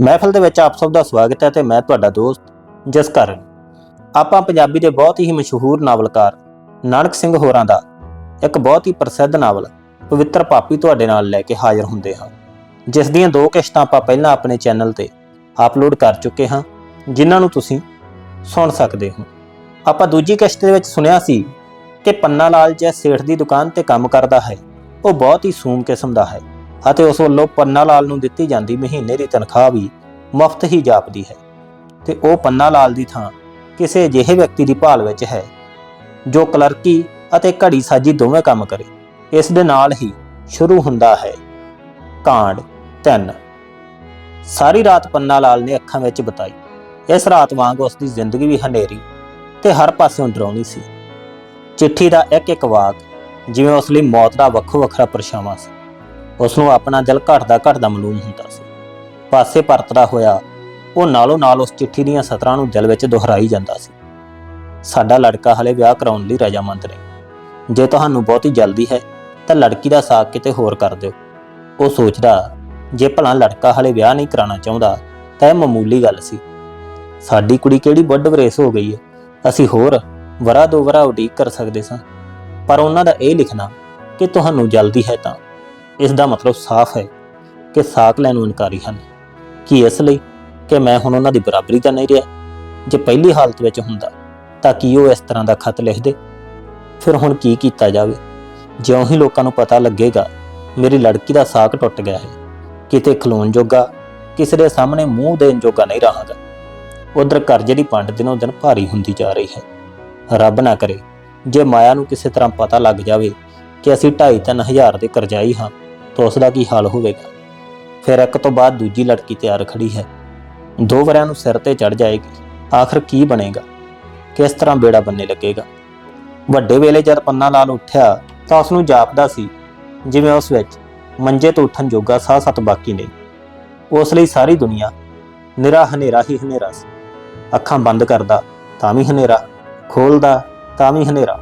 ਮਹਿਫਲ ਦੇ ਵਿੱਚ ਆਪ ਸਭ ਦਾ ਸਵਾਗਤ ਹੈ ਤੇ ਮੈਂ ਤੁਹਾਡਾ ਦੋਸਤ ਜਿਸ ਕਾਰਨ ਆਪਾਂ ਪੰਜਾਬੀ ਦੇ ਬਹੁਤ ਹੀ ਮਸ਼ਹੂਰ ਨਾਵਲਕਾਰ ਨਾਨਕ ਸਿੰਘ ਹੋਰਾਂ ਦਾ ਇੱਕ ਬਹੁਤ ਹੀ ਪ੍ਰਸਿੱਧ ਨਾਵਲ ਪਵਿੱਤਰ ਪਾਪੀ ਤੁਹਾਡੇ ਨਾਲ ਲੈ ਕੇ ਹਾਜ਼ਰ ਹੁੰਦੇ ਹਾਂ। ਜਿਸ ਦੀਆਂ ਦੋ ਕਿਸ਼ਤਾਂ ਆਪਾਂ ਪਹਿਲਾਂ ਆਪਣੇ ਚੈਨਲ ਤੇ ਅਪਲੋਡ ਕਰ ਚੁੱਕੇ ਹਾਂ, ਜਿਨ੍ਹਾਂ ਨੂੰ ਤੁਸੀਂ ਸੁਣ ਸਕਦੇ ਹੋ। ਆਪਾਂ ਦੂਜੀ ਕਿਸ਼ਤ ਦੇ ਵਿੱਚ ਸੁਣਿਆ ਸੀ ਕਿ ਪੰਨਾ ਲਾਲ ਜੈ ਸੇਠ ਦੀ ਦੁਕਾਨ ਤੇ ਕੰਮ ਕਰਦਾ ਹੈ। ਉਹ ਬਹੁਤ ਹੀ ਸੂਮ ਕਿਸਮ ਦਾ ਹੈ। ਅਤੇ ਉਸ ਵੱਲੋਂ ਪੰਨਾ ਲਾਲ ਨੂੰ ਦਿੱਤੀ ਜਾਂਦੀ ਮਹੀਨੇ ਦੀ ਤਨਖਾਹ ਵੀ ਮੁਫਤ ਹੀ ਜਾਪਦੀ ਹੈ। ਤੇ ਉਹ ਪੰਨਾ ਲਾਲ ਦੀ ਥਾਂ ਕਿਸੇ ਅਜਿਹੇ ਵਿਅਕਤੀ ਦੀ ਭਾਲ ਵਿੱਚ ਹੈ, ਜੋ ਕਲਰਕੀ ਅਤੇ ਘੜੀ ਸਾਜੀ ਦੋਵੇਂ ਕੰਮ ਕਰੇ। ਇਸ ਦੇ ਨਾਲ ਹੀ ਸ਼ੁਰੂ ਹੁੰਦਾ ਹੈ ਕਾਂਡ 3 ਸਾਰੀ ਰਾਤ ਪੰਨਾ ਲਾਲ ਨੇ ਅੱਖਾਂ ਵਿੱਚ ਬਿਤਾਈ। ਇਸ ਰਾਤ ਵਾਂਗ ਉਸ ਦੀ ਜ਼ਿੰਦਗੀ ਵੀ ਹਨੇਰੀ ਤੇ ਹਰ ਪਾਸਿਓਂ ਡਰਾਉਣੀ ਸੀ। ਚਿੱਠੀ ਦਾ ਇੱਕ ਇੱਕ ਵਾਕ ਜਿਵੇਂ ਉਸ ਲਈ ਮੌਤ ਦਾ ਵੱਖੋ ਵੱਖਰਾ ਪਰਛਾਵਾਂ ਸੀ। ਉਸ ਨੂੰ ਆਪਣਾ ਦਿਲ ਘਟਦਾ ਘਟਦਾ ਮਾਲੂਮ ਹੁੰਦਾ ਸੀ। ਪਾਸੇ ਪਰਤਦਾ ਹੋਇਆ, ਉਹ ਨਾਲੋਂ ਨਾਲ ਉਸ ਚਿੱਠੀ ਦੀਆਂ ਸਤਰਾਂ ਨੂੰ ਦਿਲ ਵਿੱਚ ਦੁਹਰਾਈ ਜਾਂਦਾ ਸੀ। ਸਾਡਾ ਲੜਕਾ ਹਲੇ ਵਿਆਹ ਕਰਾਉਣ ਲਈ ਰਜਾਮੰਦ ਨਹੀਂ। ਜੇ ਤੁਹਾਨੂੰ ਬਹੁਤੀ ਜਲਦੀ ਹੈ, ਤਾਂ ਲੜਕੀ ਦਾ ਸਾਕ ਕਿਤੇ ਹੋਰ ਕਰ ਦਿਓ। ਉਹ ਸੋਚਦਾ, ਜੇ ਭਲਾ ਲੜਕਾ ਹਲੇ ਵਿਆਹ ਨਹੀਂ ਕਰਾਉਣਾ ਚਾਹੁੰਦਾ, ਤਾਂ ਇਹ ਮਾਮੂਲੀ ਗੱਲ ਸੀ। ਸਾਡੀ ਕੁੜੀ ਕਿਹੜੀ ਵੱਡ ਵਰੇਸ ਹੋ ਗਈ ਹੈ? ਅਸੀਂ ਹੋਰ ਵਰਾ ਦੋ ਵਰਾ ਉਡੀਕ ਕਰ ਸਕਦੇ ਸਾਂ। ਪਰ ਉਹਨਾਂ ਦਾ ਇਹ ਲਿਖਣਾ ਕਿ ਤੁਹਾਨੂੰ ਜਲਦੀ ਹੈ ਤਾਂ। ਇਸ ਦਾ ਮਤਲਬ ਸਾਫ਼ ਹੈ ਕਿ ਸਾਕ ਲੈਣ ਨੂੰ ਇਨਕਾਰੀ ਹਨ। ਕੀ ਇਸ ਲਈ ਕਿ ਮੈਂ ਹੁਣ ਉਹਨਾਂ ਦੀ ਬਰਾਬਰੀ ਤਾਂ ਨਹੀਂ ਰਿਹਾ? ਜੇ ਪਹਿਲੀ ਹਾਲਤ ਵਿੱਚ ਹੁੰਦਾ, ਤਾਂ ਕੀ ਉਹ ਇਸ ਤਰ੍ਹਾਂ ਦਾ ਖਤ ਲਿਖਦੇ? ਫਿਰ ਹੁਣ ਕੀ ਕੀਤਾ ਜਾਵੇ? ਜਿਉਂ ਹੀ ਲੋਕਾਂ ਨੂੰ ਪਤਾ ਲੱਗੇਗਾ, ਮੇਰੀ ਲੜਕੀ ਦਾ ਸਾਕ ਟੁੱਟ ਗਿਆ ਹੈ। ਕਿਤੇ ਖਲੋਣ ਜੋਗਾ, ਕਿਸੇ ਦੇ ਸਾਹਮਣੇ ਮੂੰਹ ਦੇਣ ਜੋਗਾ ਨਹੀਂ ਰਹਾਗਾ। ਉਧਰ ਕਰਜ਼ੇ ਦੀ ਪੰਡ ਦਿਨੋਂ ਦਿਨ ਭਾਰੀ ਹੁੰਦੀ ਜਾ ਰਹੀ ਹੈ। ਰੱਬ ਨਾ ਕਰੇ, ਜੇ ਮਾਇਆ ਨੂੰ ਕਿਸੇ ਤਰ੍ਹਾਂ ਪਤਾ ਲੱਗ ਜਾਵੇ ਕਿ ਅਸੀਂ 2.5 ਹਜ਼ਾਰ ਦੇ ਕਰਜ਼ਾਈ ਹਾਂ ਤਾਂ ਉਸ ਦਾ ਕੀ ਹਾਲ ਹੋਵੇਗਾ? ਫਿਰ ਇੱਕ ਤੋਂ ਬਾਅਦ ਦੂਜੀ ਲੜਕੀ ਤਿਆਰ ਖੜੀ ਹੈ। ਦੋ ਵਰਿਆਂ ਨੂੰ ਸਿਰ ਤੇ ਚੜ ਜਾਏਗੀ। ਆਖਰ ਕੀ ਬਣੇਗਾ? ਕਿਸ ਤਰ੍ਹਾਂ ਬੇੜਾ ਬੰਨੇ ਲੱਗੇਗਾ? ਵੱਡੇ ਵੇਲੇ ਜਦ ਪੰਨਾ ਲਾਲ ਉੱਠਿਆ, ਤਾਂ ਉਸ ਨੂੰ ਜਾਪਦਾ ਸੀ, ਜਿਵੇਂ ਉਸ ਵਿੱਚ ਮੰਜੇ ਤੋਂ ਉੱਠਣ ਜੋਗਾ ਸਾਹ ਸਤ ਬਾਕੀ ਨਹੀਂ। ਉਸ ਲਈ ਸਾਰੀ ਦੁਨੀਆ ਨਿਰਾ ਹਨੇਰਾ ਹੀ ਹਨੇਰਾ ਸੀ। ਅੱਖਾਂ ਬੰਦ ਕਰਦਾ, ਤਾਂ ਵੀ ਹਨੇਰਾ। ਖੋਲਦਾ, ਤਾਂ ਵੀ ਹਨੇਰਾ।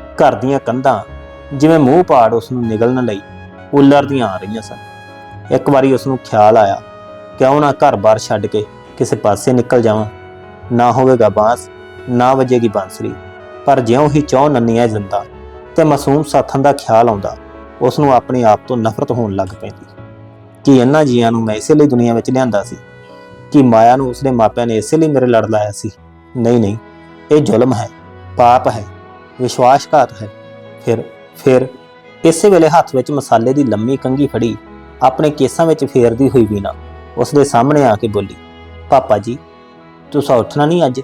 ਘਰ ਦੀਆਂ ਕੰਧਾਂ, ਜਿਵੇਂ ਮੂੰਹ ਪਾੜ ਉਸ ਨੂੰ ਨਿਗਲਣ ਲਈ ਉੱਲਰਦੀਆਂ ਆ ਰਹੀਆਂ ਸਨ। ਇੱਕ ਵਾਰੀ ਉਸ ਨੂੰ ਖਿਆਲ ਆਇਆ, ਕਿਉਂ ਨਾ ਘਰ-ਬਾਰ ਛੱਡ ਕੇ ਕਿਸੇ ਪਾਸੇ ਨਿਕਲ ਜਾਵਾਂ? ਨਾ ਹੋਵੇਗਾ ਬਾਂਸ, ਨਾ ਵੱਜੇਗੀ ਬਾਂਸਰੀ। ਪਰ ਜਿਉਂ ਹੀ ਚੌ ਨੰਨੀਆਂ ਜਿੰਦਾ ਤੇ ਮਾਸੂਮ ਸਾਥਣ ਦਾ ਖਿਆਲ ਆਉਂਦਾ ਉਸ ਨੂੰ ਆਪਣੇ ਆਪ ਤੋਂ ਨਫ਼ਰਤ ਹੋਣ ਲੱਗ ਪੈਂਦੀ। ਕਿ ਇਹਨਾਂ ਜੀਆਂ ਨੂੰ ਮੈਂ ਇਸੇ ਲਈ ਦੁਨੀਆ ਵਿੱਚ ਲਿਆਂਦਾ ਸੀ? ਕਿ ਮਾਇਆ ਨੂੰ ਉਸਦੇ ਮਾਪਿਆਂ ਨੇ ਇਸੇ ਲਈ ਮੇਰੇ ਲੜ ਲਾਇਆ ਸੀ? ਨਹੀਂ ਨਹੀਂ, ਇਹ ਜ਼ੁਲਮ ਹੈ, ਪਾਪ ਹੈ, ਵਿਸ਼ਵਾਸਘਾਤ ਹੈ। ਫਿਰ ਫਿਰ ਇਸੇ ਵੇਲੇ ਹੱਥ ਵਿੱਚ ਮਸਾਲੇ ਦੀ ਲੰਮੀ ਕੰਗੀ ਫੜੀ, ਆਪਣੇ ਕੇਸਾਂ ਵਿੱਚ ਫੇਰਦੀ ਹੋਈ ਵੀਨਾ। ਉਸ ਦੇ ਸਾਹਮਣੇ ਆ ਕੇ ਬੋਲੀ, ਪਾਪਾ ਜੀ, ਤੁਸੀਂ ਉੱਠਣਾ ਨਹੀਂ ਅੱਜ?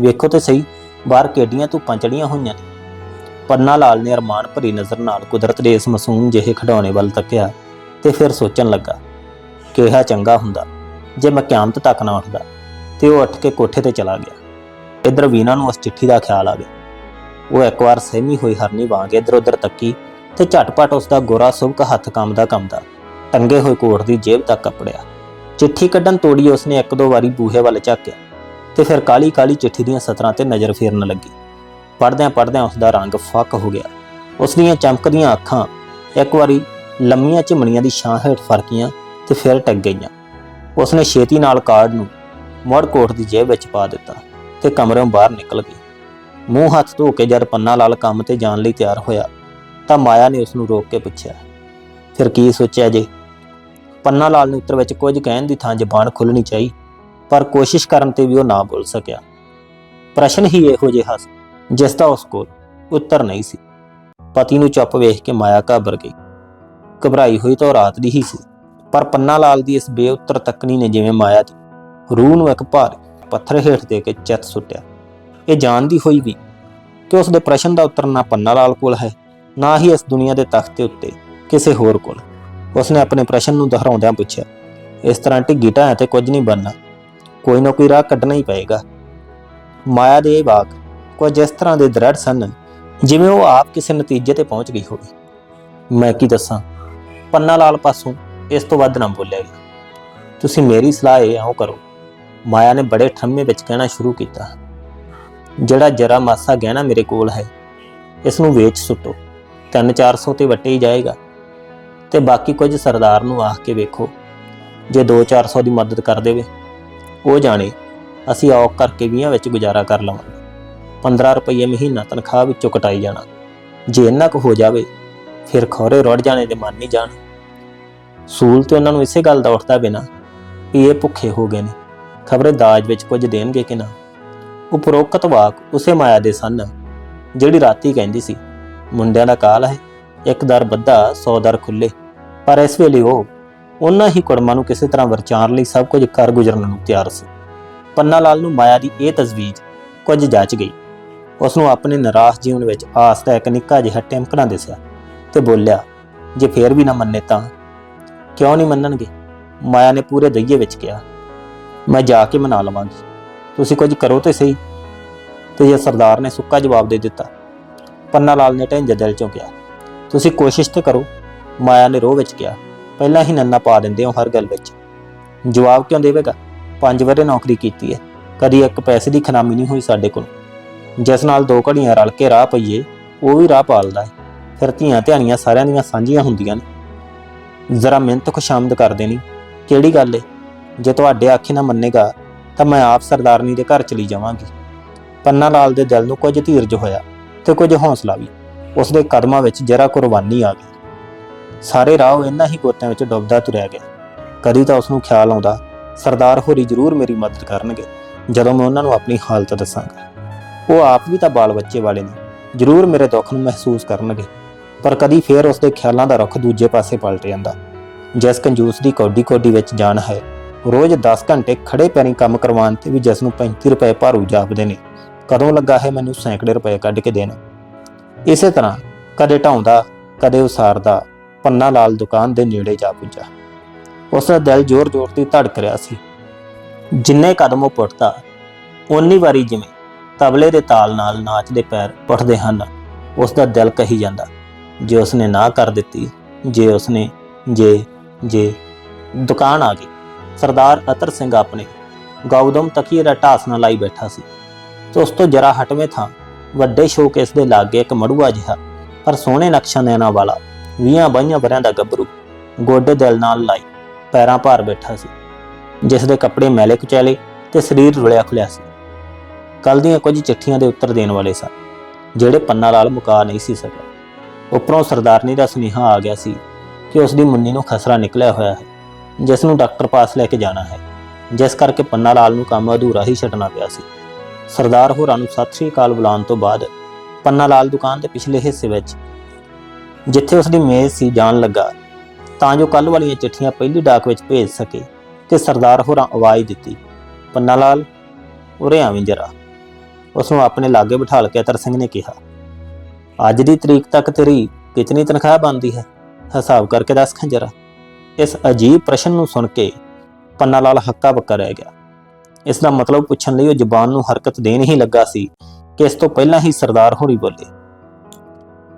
ਵੇਖੋ ਤੇ ਸਹੀ, ਬਾਹਰ ਕਿੱਡੀਆਂ ਧੁੱਪਾਂ ਚੜੀਆਂ ਹੋਈਆਂ ਨੇ। ਪੰਨਾ ਲਾਲ ਨੇ ਅਰਮਾਨ ਭਰੀ ਨਜ਼ਰ ਨਾਲ ਕੁਦਰਤ ਦੇ ਇਸ ਮਾਸੂਮ ਜਿਹੇ ਖਿਡੌਣੇ ਵੱਲ ਤੱਕਿਆ ਤੇ ਫਿਰ ਸੋਚਣ ਲੱਗਾ, ਕਿਹਾ ਚੰਗਾ ਹੁੰਦਾ, ਜੇ ਮੈਂ ਕਿਆਮਤ ਤੱਕ ਨਾ ਉੱਠਦਾ। ਤੇ ਉਹ ਉੱਠ ਕੇ ਕੋਠੇ ਤੇ ਚਲਾ ਗਿਆ। ਇਧਰ ਵੀਨਾ ਨੂੰ ਉਸ ਚਿੱਠੀ ਦਾ ਖਿਆਲ ਆ ਗਿਆ। ਉਹ ਇੱਕ ਵਾਰ ਸਹਿਮੀ ਹੋਈ ਹਰਨੀ ਵਾਂਗ ਇਧਰ ਉਧਰ ਤੱਕੀ ਤੇ ਝਟਪਟ ਉਸ ਦਾ ਗੋਰਾ ਸੁਭਕ ਹੱਥ ਕੰਮਦਾ ਕੰਮਦਾ ਟੰਗੇ ਹੋਏ ਕੋਟ ਦੀ ਜੇਬ ਤੱਕ ਕੱਪੜਿਆ। ਚਿੱਠੀ ਕੱਢਣ ਤੋੜੀ ਉਸਨੇ ਇੱਕ ਦੋ ਵਾਰੀ ਬੂਹੇ ਵੱਲ ਝਾਕਿਆ ਤੇ ਫਿਰ ਕਾਲੀ ਕਾਲੀ ਚਿੱਠੀ ਦੀਆਂ ਸਤਰਾਂ ਤੇ ਨਜ਼ਰ ਫੇਰਨ ਲੱਗੀ। ਪੜਦਿਆਂ ਪੜਦਿਆਂ ਉਸ ਦਾ ਰੰਗ ਫੱਕ ਹੋ ਗਿਆ। ਉਸ ਦੀਆਂ ਚਮਕਦੀਆਂ ਅੱਖਾਂ ਇੱਕ ਵਾਰੀ ਲੰਮੀਆਂ ਝਿਮਣੀਆਂ ਦੀ ਛਾਂ ਹੇਠ ਫਰਕੀਆਂ ਤੇ ਫਿਰ ਟੱਗ ਗਈਆਂ। ਉਸਨੇ ਛੇਤੀ ਨਾਲ ਕਾਰਡ ਨੂੰ ਮੁੜ ਕੋਟ ਦੀ ਜੇਬ ਵਿੱਚ ਪਾ ਦਿੱਤਾ ਤੇ ਕਮਰੋਂ ਬਾਹਰ ਨਿਕਲ ਗਈ। ਮੂੰਹ ਹੱਥ ਧੋ ਕੇ ਜਦ ਪੰਨਾ ਲਾਲ ਕੰਮ ਤੇ ਜਾਣ ਲਈ ਤਿਆਰ ਹੋਇਆ ਤਾਂ ਮਾਇਆ ਨੇ ਉਸ ਨੂੰ ਰੋਕ ਕੇ ਪੁੱਛਿਆ, ਫਿਰ ਕੀ ਸੋਚਿਆ ਜੇ? ਪੰਨਾ ਲਾਲ ਨੂੰ ਉੱਤਰ ਵਿੱਚ ਕੁਝ ਕਹਿਣ ਦੀ ਥਾਂ ਜ਼ਬਾਨ ਖੁੱਲਣੀ ਚਾਹੀ, ਪਰ ਕੋਸ਼ਿਸ਼ ਕਰਨ ਤੇ ਵੀ ਉਹ ਨਾ ਬੋਲ ਸਕਿਆ। ਪ੍ਰਸ਼ਨ ਹੀ ਇਹੋ ਜਿਹਾ ਸੀ ਜਿਸ ਦਾ ਉਸ ਕੋਲ ਉੱਤਰ ਨਹੀਂ ਸੀ। ਪਤੀ ਨੂੰ ਚੁੱਪ ਵੇਖ ਕੇ ਮਾਇਆ ਘਾਬਰ ਗਈ। ਘਬਰਾਈ ਹੋਈ ਤਾਂ ਉਹ ਰਾਤ ਦੀ ਹੀ ਸੀ, ਪਰ ਪੰਨਾ ਲਾਲ ਦੀ ਇਸ ਬੇਉੱਤਰ ਤੱਕਣੀ ਨੇ ਜਿਵੇਂ ਮਾਇਆ ਦੀ ਰੂਹ ਨੂੰ ਇੱਕ ਭਾਰ ਪੱਥਰ ਹੇਠ ਦੇ ਕੇ ਚਿੱਤ ਸੁੱਟਿਆ। ਇਹ ਜਾਣਦੀ ਹੋਈ ਵੀ ਕਿ ਉਸ ਦੇ ਪ੍ਰਸ਼ਨ ਦਾ ਉੱਤਰ ਨਾ ਪੰਨਾ ਲਾਲ ਕੋਲ ਹੈ ਨਾ ਹੀ ਇਸ ਦੁਨੀਆ ਦੇ ਤਖਤ ਦੇ ਉੱਤੇ ਕਿਸੇ ਹੋਰ ਕੋਲ। ਉਸਨੇ ਆਪਣੇ ਪ੍ਰਸ਼ਨ ਨੂੰ ਦੁਹਰਾਉਂਦਿਆਂ ਪੁੱਛਿਆ, ਇਸ ਤਰ੍ਹਾਂ ਢਿੱਗੀ ਢਾਇਆ ਤੇ ਕੁਝ ਨਹੀਂ ਬਣਨਾ। ਕੋਈ ਨਾ ਕੋਈ ਰਾਹ ਕੱਢਣਾ ਹੀ ਪਏਗਾ। ਮਾਇਆ ਦੇ ਇਹ ਵਾਕ ਕੁਝ ਇਸ ਤਰ੍ਹਾਂ ਦੇ ਦ੍ਰਿੜ ਸਨ ਜਿਵੇਂ ਉਹ ਆਪ ਕਿਸੇ ਨਤੀਜੇ ਤੇ ਪਹੁੰਚ ਗਈ ਹੋਵੇ। ਮੈਂ ਕੀ ਦੱਸਾਂ? ਪੰਨਾ ਲਾਲ ਪਾਸੋਂ ਇਸ ਤੋਂ ਵੱਧ ਨਾ ਬੋਲਿਆ ਗਿਆ। ਤੁਸੀਂ ਮੇਰੀ ਸਲਾਹ ਇਹ ਆਉ ਕਰੋ। ਮਾਇਆ ਨੇ ਬੜੇ ਠੰਮੇ ਵਿੱਚ ਕਹਿਣਾ ਸ਼ੁਰੂ ਕੀਤਾ। ਜਿਹੜਾ ਜਰਾ ਮਾਸਾ ਗਹਿਣਾ ਮੇਰੇ ਕੋਲ ਹੈ, ਇਸ ਨੂੰ ਵੇਚ ਸੁੱਟੋ। 3-400 ਤੇ ਵਟੇ ਹੀ ਜਾਏਗਾ। ਤੇ ਬਾਕੀ ਕੁਝ ਸਰਦਾਰ ਨੂੰ ਆਖ ਕੇ ਵੇਖੋ, ਜੇ 2-400 ਦੀ ਮਦਦ ਕਰ ਦੇਵੇ। ਉਹ ਜਾਣੇ, ਅਸੀਂ ਔਕ ਕਰਕੇ 20 ਵਿੱਚ ਗੁਜ਼ਾਰਾ ਕਰ ਲਵਾਂਗੇ। 15 ਰੁਪਏ ਮਹੀਨਾ ਤਨਖਾਹ ਵਿੱਚੋਂ ਕਟਾਈ ਜਾਣਾ। ਜੇ ਇੰਨਾ ਕੁ ਹੋ ਜਾਵੇ, ਫਿਰ ਖੌਰੇ ਰੁੜ ਜਾਣੇ ਦੇ ਮਨ ਨਹੀਂ ਜਾਣ। ਸੂਲ ਤੇ ਉਹਨਾਂ ਨੂੰ ਇਸੇ ਗੱਲ ਦਾ ਉੱਠਦਾ ਬਿਨਾ ਵੀ ਇਹ ਭੁੱਖੇ ਹੋ ਗਏ ਨੇ। ਖਬਰੇ ਦਾਜ ਵਿੱਚ ਕੁਝ ਦੇਣਗੇ ਕਿ ਨਾ? ਉਪਰੋਕਤ ਵਾਕ ਉਸੇ ਮਾਇਆ ਦੇ ਸਨ, ਜਿਹੜੀ ਰਾਤੀ ਕਹਿੰਦੀ ਸੀ ਮੁੰਡਿਆਂ ਦਾ ਕਾਲ ਹੈ, ਇੱਕ ਦਰ ਬੱਧਾ 100 ਦਰ ਖੁੱਲੇ ਪਰ ਇਸ ਵੇਲੇ ਉਹ ਉਹਨਾਂ ਹੀ ਕੁੜਮਾਂ ਨੂੰ ਕਿਸੇ ਤਰ੍ਹਾਂ ਵਰਚਾਉਣ ਲਈ ਸਭ ਕੁਝ ਕਰ ਗੁਜ਼ਰਨ ਨੂੰ ਤਿਆਰ ਸੀ। ਪੰਨਾ ਲਾਲ ਨੂੰ ਮਾਇਆ ਦੀ ਇਹ ਤਜਵੀਜ਼ ਕੁਝ ਜੱਚ ਗਈ। ਉਸ ਨੂੰ ਆਪਣੇ ਨਿਰਾਸ਼ ਜੀਵਨ ਵਿੱਚ ਆਸ ਦਾ ਇੱਕ ਨਿੱਕਾ ਜਿਹਾ ਟਿਮਕਣਾ ਦਿਸਿਆ ਤੇ ਬੋਲਿਆ, ਜੇ ਫੇਰ ਵੀ ਨਾ ਮੰਨੇ ਤਾਂ? ਕਿਉਂ ਨਹੀਂ ਮੰਨਣਗੇ? ਮਾਇਆ ਨੇ ਪੂਰੇ ਦਈਏ ਵਿੱਚ ਕਿਹਾ, ਮੈਂ ਜਾ ਕੇ ਮਨਾ ਲਵਾਂਗੀ। ਤੁਸੀਂ ਕੁਝ ਕਰੋ ਤੇ ਸਹੀ। ਤੇ ਜੇ ਸਰਦਾਰ ਨੇ ਸੁੱਕਾ ਜਵਾਬ ਦੇ ਦਿੱਤਾ ਪੰਨਾ ਲਾਲ ਨੇ ਢੰਜੇ ਦਿਲ ਚੋਂ ਕਿਹਾ, ਤੁਸੀਂ ਕੋਸ਼ਿਸ਼ ਤੇ ਕਰੋ। ਮਾਇਆ ਨੇ ਰੋਹ ਵਿੱਚ ਕਿਹਾ, ਪਹਿਲਾਂ ਹੀ ਨੰਨਾ ਪਾ ਦਿੰਦੇ ਹੋ ਹਰ ਗੱਲ ਵਿੱਚ। ਜਵਾਬ ਕਿਉਂ ਦੇਵੇਗਾ? ਪੰਜ ਵਰੇ ਨੌਕਰੀ ਕੀਤੀ ਹੈ ਕਦੀ ਇੱਕ ਪੈਸੇ ਦੀ ਖਨਾਮੀ ਨਹੀਂ ਹੋਈ ਸਾਡੇ ਕੋਲ। ਜਿਸ ਨਾਲ ਦੋ ਘੜੀਆਂ ਰਲ ਕੇ ਰਾਹ ਪਈਏ, ਉਹ ਵੀ ਰਾਹ ਪਾਲਦਾ ਹੈ ਫਿਰ ਧੀਆਂ ਧਿਆਣੀਆਂ ਸਾਰਿਆਂ ਦੀਆਂ ਸਾਂਝੀਆਂ ਹੁੰਦੀਆਂ ਨੇ। ਜ਼ਰਾ ਮਿਹਨਤ ਖੁਸ਼ਾਮਦ ਕਰਦੇ ਨਹੀਂ ਕਿਹੜੀ ਗੱਲ ਏ? ਜੇ ਤੁਹਾਡੇ ਆਖੇ ਨਾ ਮੰਨੇਗਾ, ਤਾਂ ਮੈਂ ਆਪ ਸਰਦਾਰਨੀ ਦੇ ਘਰ ਚਲੀ ਜਾਵਾਂਗੀ। ਪੰਨਾ ਲਾਲ ਦੇ ਦਿਲ ਨੂੰ ਕੁਝ ਧੀਰਜ ਹੋਇਆ। ਤੇ ਕੁਝ ਹੌਸਲਾ ਵੀ ਉਸ ਦੇ ਕਦਮਾਂ ਵਿੱਚ ਜਰਾ ਕੁਰਬਾਨੀ ਆ ਗਈ। ਸਾਰੇ ਰਾਹ ਉਹ ਇਹਨਾਂ ਹੀ ਗੋਤਿਆਂ ਵਿੱਚ ਡੁੱਬਦਾ ਤੁਰਿਆ ਗਿਆ। ਕਦੀ ਤਾਂ ਉਸ ਨੂੰ ਖਿਆਲ ਆਉਂਦਾ, ਸਰਦਾਰ ਹੋਰੀ ਜ਼ਰੂਰ ਮੇਰੀ ਮਦਦ ਕਰਨਗੇ, ਜਦੋਂ ਮੈਂ ਉਹਨਾਂ ਨੂੰ ਆਪਣੀ ਹਾਲਤ ਦੱਸਾਂਗਾ। ਉਹ ਆਪ ਵੀ ਤਾਂ ਬਾਲ ਬੱਚੇ ਵਾਲੇ ਨੇ, ਜ਼ਰੂਰ ਮੇਰੇ ਦੁੱਖ ਨੂੰ ਮਹਿਸੂਸ ਕਰਨਗੇ, ਪਰ ਕਦੀ ਫੇਰ ਉਸ ਦੇ ਖਿਆਲਾਂ ਦਾ ਰੁਖ ਦੂਜੇ ਪਾਸੇ ਪਲਟ ਜਾਂਦਾ। ਜਿਸ ਕੰਜੂਸ ਦੀ ਕੋਡੀ ਕੌਡੀ ਵਿੱਚ ਜਾਨ ਹੈ, ਰੋਜ਼ 10 ਘੰਟੇ ਖੜੇ ਪੈਰੀ ਕੰਮ ਕਰਵਾਉਣ ਤੇ ਵੀ ਜਿਸ ਨੂੰ 35 ਰੁਪਏ ਭਾਰੂ ਜਾਪਦੇ ਨੇ ਕਦੋਂ ਲੱਗਾ ਹੈ ਮੈਨੂੰ ਸੈਂਕੜੇ ਰੁਪਏ ਕੱਢ ਕੇ ਦੇਣ? ਇਸੇ ਤਰ੍ਹਾਂ ਕਦੇ ਢਾਉਂਦਾ, ਕਦੇ ਉਸਾਰਦਾ, ਪੰਨਾ ਲਾਲ ਦੁਕਾਨ ਦੇ ਨੇੜੇ ਜਾ ਪੁੱਜਾ। ਉਸ ਦਾ ਦਿਲ ਜ਼ੋਰ-ਜ਼ੋਰ ਦੀ ਧੜਕ ਰਿਹਾ ਸੀ। ਜਿੰਨੇ ਕਦਮ ਉਹ ਪੁੱਟਦਾ, ਓਨੀ ਵਾਰੀ ਜਿਵੇਂ ਤਬਲੇ ਦੇ ਤਾਲ ਨਾਲ ਨਾਚ ਦੇ ਪੈਰ ਪੁੱਟਦੇ ਹਨ ਉਸ ਦਾ ਦਿਲ ਕਹੀ ਜਾਂਦਾ, ਜੇ ਉਸਨੇ ਨਾ ਕਰ ਦਿੱਤੀ, ਜੇ ਉਸਨੇ, ਜੇ ਜੇ। ਦੁਕਾਨ ਆ ਗਈ। ਸਰਦਾਰ ਅਤਰ ਸਿੰਘ ਆਪਣੇ ਗੌਦਮ ਤਕੀਏ ਦਾ ਢਾਸਣਾ ਲਾਈ ਬੈਠਾ ਸੀ। ਤੇ ਉਸ ਤੋਂ ਜਰਾ ਹਟਵੇਂ ਥਾਂ ਵੱਡੇ ਸ਼ੋਕੇਸ ਦੇ ਲਾਗੇ ਇੱਕ ਮੜੂਆ ਜਿਹਾ, ਪਰ ਸੋਹਣੇ ਨਕਸ਼ਾ ਦੇਣਾ ਵਾਲਾ 20 ਬਾਈਆਂ ਵਰਿਆਂ ਦਾ ਗੱਭਰੂ, ਗੋਡੇ ਦਿਲ ਨਾਲ ਲਾਈ, ਪੈਰਾਂ ਭਾਰ ਬੈਠਾ ਸੀ, ਜਿਸ ਦੇ ਕੱਪੜੇ ਮੈਲੇ ਕੁਚੈਲੇ ਤੇ ਸਰੀਰ ਰੁਲਿਆ ਖੁਲਿਆ ਸੀ। ਕੱਲ ਦੀਆਂ ਕੁਝ ਚਿੱਠੀਆਂ ਦੇ ਉੱਤਰ ਦੇਣ ਵਾਲੇ ਸਨ, ਜਿਹੜੇ ਪੰਨਾ ਲਾਲ ਮੁਕਾ ਨਹੀਂ ਸੀ ਸਕਿਆ। ਉੱਪਰੋਂ ਸਰਦਾਰਨੀ ਦਾ ਸੁਨੇਹਾ ਆ ਗਿਆ ਸੀ ਕਿ ਉਸ ਦੀ ਮੁੰਨੀ ਨੂੰ ਖਸਰਾ ਨਿਕਲਿਆ ਹੋਇਆ ਹੈ, ਜਿਸ ਨੂੰ ਡਾਕਟਰ ਪਾਸ ਲੈ ਕੇ ਜਾਣਾ ਹੈ, ਜਿਸ ਕਰਕੇ ਪੰਨਾ ਲਾਲ ਨੂੰ ਕੰਮ ਅਧੂਰਾ ਹੀ ਛੱਡਣਾ ਪਿਆ ਸੀ। ਸਰਦਾਰ ਹੋਰਾਂ ਨੂੰ ਸਤਿ ਸ੍ਰੀ ਅਕਾਲ ਬੁਲਾਉਣ ਤੋਂ ਬਾਅਦ ਪੰਨਾ ਲਾਲ ਦੁਕਾਨ ਦੇ ਪਿਛਲੇ ਹਿੱਸੇ ਵਿੱਚ, ਜਿੱਥੇ ਉਸ ਦੀ ਮੇਜ਼ ਸੀ, ਜਾਣ ਲੱਗਾ ਤਾਂ ਜੋ ਕੱਲ ਵਾਲੀਆਂ ਚਿੱਠੀਆਂ ਪਹਿਲੀ ਡਾਕ ਵਿੱਚ ਭੇਜ ਸਕੇ ਤੇ ਸਰਦਾਰ ਹੋਰਾਂ ਆਵਾਜ਼ ਦਿੱਤੀ, ਪੰਨਾ ਲਾਲ, ਉਰੇ ਆਵੀਂ ਜਰਾ। ਉਸ ਨੂੰ ਆਪਣੇ ਲਾਗੇ ਬਿਠਾ ਕੇ ਅਤਰ ਸਿੰਘ ਨੇ ਕਿਹਾ, ਅੱਜ ਦੀ ਤਰੀਕ ਤੱਕ ਤੇਰੀ ਕਿਤਨੀ ਤਨਖਾਹ ਬਣਦੀ ਹੈ? ਹਿਸਾਬ ਕਰਕੇ ਦੱਸ ਖਾਂ ਜਰਾ ਇਸ ਅਜੀਬ ਪ੍ਰਸ਼ਨ ਨੂੰ ਸੁਣ ਕੇ ਪੰਨਾ ਲਾਲ ਹੱਕਾ ਬੱਕਾ ਰਹਿ ਗਿਆ। ਇਸ ਦਾ ਮਤਲਬ ਪੁੱਛਣ ਲਈ ਉਹ ਜ਼ੁਬਾਨ ਨੂੰ ਹਰਕਤ ਦੇਣ ਹੀ ਲੱਗਾ ਸੀ ਕਿ ਇਸ ਤੋਂ ਪਹਿਲਾਂ ਹੀ ਸਰਦਾਰ ਹੋਰੀ ਬੋਲੇ,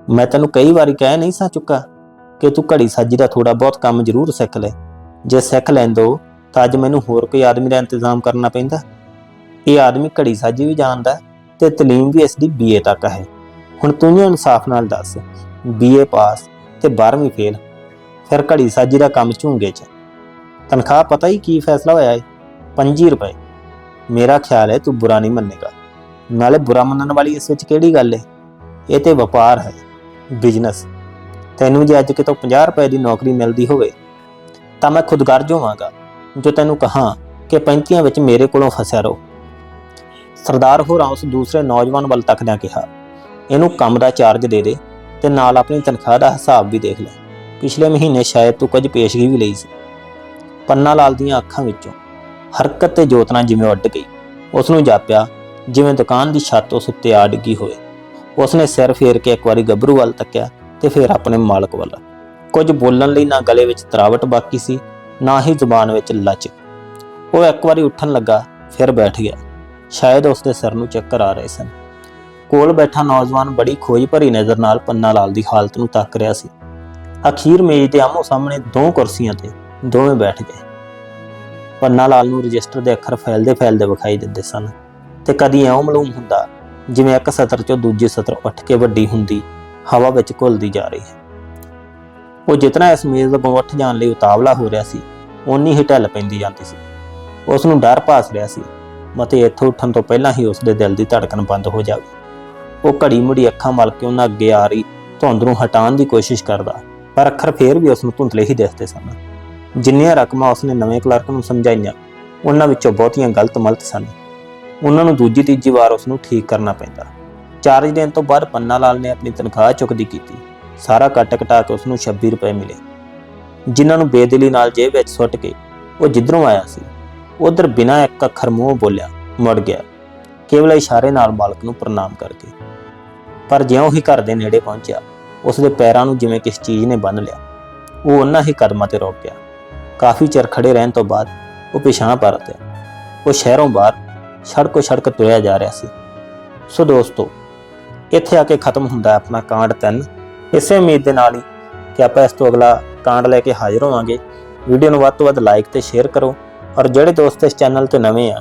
ਮੈਂ ਤੈਨੂੰ ਕਈ ਵਾਰੀ ਕਹਿ ਨਹੀਂ ਸਾ ਚੁੱਕਾ ਕਿ ਤੂੰ ਘੜੀ ਸਾਜੀ ਦਾ ਥੋੜਾ ਬਹੁਤ ਕੰਮ ਜ਼ਰੂਰ ਸਿੱਖ ਲੈ। ਜੇ ਸਿੱਖ ਲੈਂਦੋ ਤਾਂ ਅੱਜ ਮੈਨੂੰ ਹੋਰ ਕੋਈ ਆਦਮੀ ਦਾ ਇੰਤਜ਼ਾਮ ਕਰਨਾ ਪੈਂਦਾ। ਇਹ ਆਦਮੀ ਘੜੀ ਸਾਜੀ ਵੀ ਜਾਣਦਾ ਤੇ ਤਲੀਮ ਵੀ ਇਸ ਦੀ ਬੀਏ ਤੱਕ ਹੈ। ਹੁਣ ਤੂੰ ਹੀ ਇਨਸਾਫ ਨਾਲ ਦੱਸ ਬੀਏ ਪਾਸ ਤੇ 12ਵੀਂ ਫੇਲ ਫਿਰ ਘੜੀ ਸਾਜੀ ਦਾ ਕੰਮ ਝੂੰਗੇ ਚ। ਤਨਖਾਹ ਪਤਾ ਹੀ ਕੀ ਫੈਸਲਾ ਹੋਇਆ ਹੈ 25 ਰੁਪਏ। ਮੇਰਾ ਖਿਆਲ ਹੈ ਤੂੰ ਬੁਰਾ ਨਹੀਂ ਮੰਨੇਗਾ। ਨਾਲੇ ਬੁਰਾ ਮੰਨਣ ਵਾਲੀ ਇਸ ਵਿੱਚ ਕਿਹੜੀ ਗੱਲ ਹੈ? ਇਹ ਤੇ ਵਪਾਰ ਹੈ ਬਿਜ਼ਨਸ ਤੈਨੂੰ ਜੇ ਅੱਜ ਕਿਤੋਂ 50 ਰੁਪਏ ਦੀ ਨੌਕਰੀ ਮਿਲਦੀ ਹੋਵੇ, ਤਾਂ ਮੈਂ ਖੁਦਗਰਜ ਹੋਵਾਂਗਾ, ਜੋ ਤੈਨੂੰ ਕਹਾਂ ਕਿ 35 ਵਿੱਚ ਮੇਰੇ ਕੋਲੋਂ ਫਸਿਆ ਰਹੋ। ਸਰਦਾਰ ਹੋਰਾਂ ਉਸ ਦੂਸਰੇ ਨੌਜਵਾਨ ਵੱਲ ਤੱਕਦਿਆਂ ਕਿਹਾ। ਇਹਨੂੰ ਕੰਮ ਦਾ ਚਾਰਜ ਦੇ ਦੇ ਤੇ ਨਾਲ ਆਪਣੀ ਤਨਖਾਹ ਦਾ ਹਿਸਾਬ ਵੀ ਦੇਖ ਲੈ। ਪਿਛਲੇ ਮਹੀਨੇ ਸ਼ਾਇਦ ਤੂੰ ਕੁਝ ਪੇਸ਼ਗੀ ਵੀ ਲਈ ਸੀ। ਪੰਨਾ ਲਾਲ ਦੀਆਂ ਅੱਖਾਂ ਵਿੱਚੋਂ ਹਰਕਤ ਤੇ ਜੋਤਨਾ ਜਿਵੇਂ ਉੱਡ ਗਈ। ਉਸ ਨੂੰ ਜਾਪਿਆ, ਜਿਵੇਂ ਦੁਕਾਨ ਦੀ ਛੱਤ ਉਸ ਉੱਤੇ ਆ ਡਿੱਗੀ ਹੋਵੇ। ਉਸਨੇ ਸਿਰ ਫੇਰ ਕੇ ਇੱਕ ਵਾਰੀ ਗੱਭਰੂ ਵੱਲ ਤੱਕਿਆ ਤੇ ਫਿਰ ਆਪਣੇ ਮਾਲਕ ਵੱਲ। ਕੁਝ ਬੋਲਣ ਲਈ ਨਾ ਗਲੇ ਵਿੱਚ ਤਰਾਵਟ ਬਾਕੀ ਸੀ, ਨਾ ਹੀ ਜ਼ੁਬਾਨ ਵਿੱਚ ਲਚਕ ਉਹ ਇੱਕ ਵਾਰੀ ਉੱਠਣ ਲੱਗਾ, ਫਿਰ ਬੈਠ ਗਿਆ। ਸ਼ਾਇਦ ਉਸ ਦੇ ਸਿਰ ਨੂੰ ਚੱਕਰ ਆ ਰਹੇ ਸਨ। ਕੋਲ ਬੈਠਾ ਨੌਜਵਾਨ ਬੜੀ ਖੋਜ ਭਰੀ ਨਜ਼ਰ ਨਾਲ ਪੰਨਾ ਲਾਲ ਦੀ ਹਾਲਤ ਨੂੰ ਤੱਕ ਰਿਹਾ ਸੀ। ਅਖੀਰ ਮੇਜ਼ ਦੇ ਆਮੋ ਸਾਹਮਣੇ ਦੋ ਕੁਰਸੀਆਂ ਤੇ ਦੋਵੇਂ ਬੈਠ ਗਏ। ਪੰਨਾ ਲਾਲ ਨੂੰ ਰਜਿਸਟਰ ਦੇ ਅੱਖਰ ਫੈਲਦੇ ਫੈਲਦੇ ਵਿਖਾਈ ਦਿੰਦੇ ਸਨ। ਤੇ ਕਦੀ ਐਉਂ ਮਲੂਮ ਹੁੰਦਾ, ਜਿਵੇਂ ਇੱਕ ਸਤਰ ਚੋਂ ਦੂਜੇ ਸਤਰ ਉੱਠ ਕੇ ਵੱਡੀ ਹੁੰਦੀ, ਹਵਾ ਵਿੱਚ ਘੁਲਦੀ ਜਾ ਰਹੀ ਹੈ। ਉਹ ਜਿਤਨਾ ਇਸ ਮੇਜ਼ ਤੋਂ ਉੱਠ ਜਾਣ ਲਈ ਉਤਾਵਲਾ ਹੋ ਰਿਹਾ ਸੀ, ਓਨੀ ਹੀ ਢਿੱਲ ਪੈਂਦੀ ਜਾਂਦੀ ਸੀ। ਉਸ ਨੂੰ ਡਰ ਭਾਸ ਰਿਹਾ ਸੀ, ਮਤੇ ਇੱਥੋਂ ਉੱਠਣ ਤੋਂ ਪਹਿਲਾਂ ਹੀ ਉਸ ਦੇ ਦਿਲ ਦੀ ਧੜਕਣ ਬੰਦ ਹੋ ਜਾਵੇ। ਉਹ ਘੜੀ ਮੁੜੀ ਅੱਖਾਂ ਮਲ ਕੇ ਉਹਨਾਂ ਅੱਗੇ ਆ ਰਹੀ, ਧੁੰਦ ਨੂੰ ਹਟਾਉਣ ਦੀ ਕੋਸ਼ਿਸ਼ ਕਰਦਾ, ਪਰ ਅੱਖਰ ਫੇਰ ਵੀ ਉਸ ਨੂੰ ਧੁੰਦਲੇ ਹੀ ਦਿਸਦੇ ਸਨ। ਜਿੰਨੀਆਂ ਰਕਮਾਂ ਉਸਨੇ ਨਵੇਂ ਕਲਰਕ ਨੂੰ ਸਮਝਾਈਆਂ, ਉਹਨਾਂ ਵਿੱਚੋਂ ਬਹੁਤੀਆਂ ਗਲਤ ਮਲਤ ਸਨ। ਉਹਨਾਂ ਨੂੰ ਦੂਜੀ ਤੀਜੀ ਵਾਰ ਉਸ ਨੂੰ ਠੀਕ ਕਰਨਾ ਪੈਂਦਾ। ਚਾਰਜ ਦਿਨ ਤੋਂ ਬਾਅਦ ਪੰਨਾ ਲਾਲ ਨੇ ਆਪਣੀ ਤਨਖਾਹ ਚੁੱਕਦੀ ਕੀਤੀ। ਸਾਰਾ ਕੱਟ ਕਟਾ ਕੇ ਉਸ ਨੂੰ 26 ਰੁਪਏ ਮਿਲੇ। ਜਿਨ੍ਹਾਂ ਨੂੰ ਬੇਦਿਲੀ ਨਾਲ ਜੇਬ ਵਿੱਚ ਸੁੱਟ ਕੇ ਉਹ ਜਿੱਧਰੋਂ ਆਇਆ ਸੀ, ਉਧਰ ਬਿਨਾਂ ਇੱਕ ਅੱਖਰ ਮੂੰਹ ਬੋਲਿਆ, ਮੁੜ ਗਿਆ। ਕੇਵਲ ਇਸ਼ਾਰੇ ਨਾਲ ਮਾਲਕ ਨੂੰ ਪ੍ਰਣਾਮ ਕਰਕੇ। ਪਰ ਜਿਉਂ ਹੀ ਘਰ ਦੇ ਨੇੜੇ ਪਹੁੰਚਿਆ ਉਸ ਦੇ ਪੈਰਾਂ ਨੂੰ ਜਿਵੇਂ ਕਿਸ ਚੀਜ਼ ਨੇ ਬੰਨ੍ਹ ਲਿਆ, ਉਹ ਉਹਨਾਂ ਹੀ ਕਦਮਾਂ ਤੇ ਰੁਕ ਗਿਆ। ਕਾਫੀ ਚਿਰ ਖੜੇ ਰਹਿਣ ਤੋਂ ਬਾਅਦ ਉਹ ਪਿਛਾਂ ਪਰਤਿਆ ਉਹ ਸ਼ਹਿਰੋਂ ਬਾਹਰ ਸੜਕੋ ਸੜਕ ਤੁਰਿਆ ਜਾ ਰਿਹਾ ਸੀ। ਸੋ ਦੋਸਤੋ, ਇੱਥੇ ਆ ਕੇ ਖਤਮ ਹੁੰਦਾ ਆਪਣਾ ਕਾਂਡ 3 ਇਸੇ ਉਮੀਦ ਦੇ ਨਾਲ ਹੀ ਕਿ ਆਪਾਂ ਇਸ ਤੋਂ ਅਗਲਾ ਕਾਂਡ ਲੈ ਕੇ ਹਾਜ਼ਰ ਹੋਵਾਂਗੇ। ਵੀਡੀਓ ਨੂੰ ਵੱਧ ਤੋਂ ਵੱਧ ਲਾਈਕ ਤੇ ਸ਼ੇਅਰ ਕਰੋ ਔਰ ਜਿਹੜੇ ਦੋਸਤ ਇਸ ਚੈਨਲ ਤੇ ਨਵੇਂ ਆ,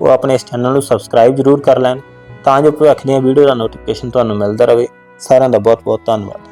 ਉਹ ਆਪਣੇ ਇਸ ਚੈਨਲ ਨੂੰ ਸਬਸਕ੍ਰਾਈਬ ਜ਼ਰੂਰ ਕਰ ਲੈਣ ਤਾਂ ਜੋ ਭਵਿੱਖ ਦੀਆਂ ਵੀਡੀਓ ਦਾ ਨੋਟੀਫਿਕੇਸ਼ਨ ਤੁਹਾਨੂੰ ਮਿਲਦਾ ਰਹੇ। ਸਾਰਿਆਂ ਦਾ ਬਹੁਤ ਬਹੁਤ ਧੰਨਵਾਦ।